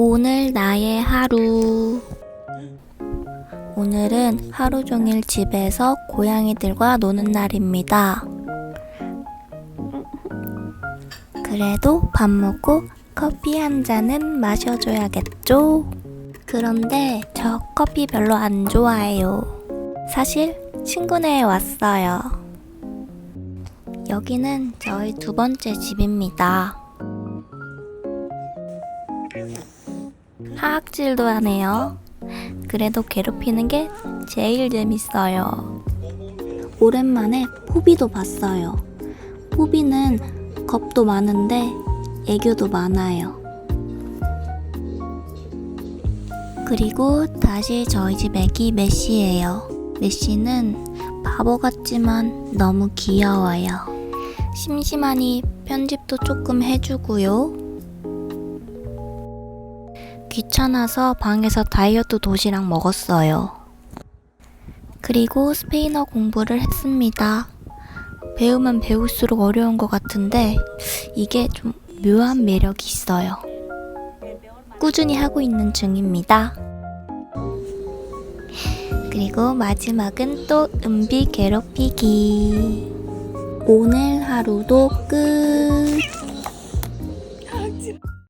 오늘 나의 하루. 오늘은 하루 종일 집에서 고양이들과 노는 날입니다. 그래도 밥 먹고 커피 한 잔은 마셔줘야겠죠? 그런데 저 커피 별로 안 좋아해요. 사실 친구네에 왔어요. 여기는 저희 두 번째 집입니다. 하악질도 하네요. 그래도 괴롭히는 게 제일 재밌어요. 오랜만에 포비도 봤어요. 포비는 겁도 많은데 애교도 많아요. 그리고 다시 저희 집 애기 메시예요. 메시는 바보 같지만 너무 귀여워요. 심심하니 편집도 조금 해주고요. 귀찮아서 방에서 다이어트 도시락 먹었어요. 그리고 스페인어 공부를 했습니다. 배우면 배울수록 어려운 것 같은데 이게 좀 묘한 매력이 있어요. 꾸준히 하고 있는 중입니다. 그리고 마지막은 또 은비 괴롭히기. 오늘 하루도 끝.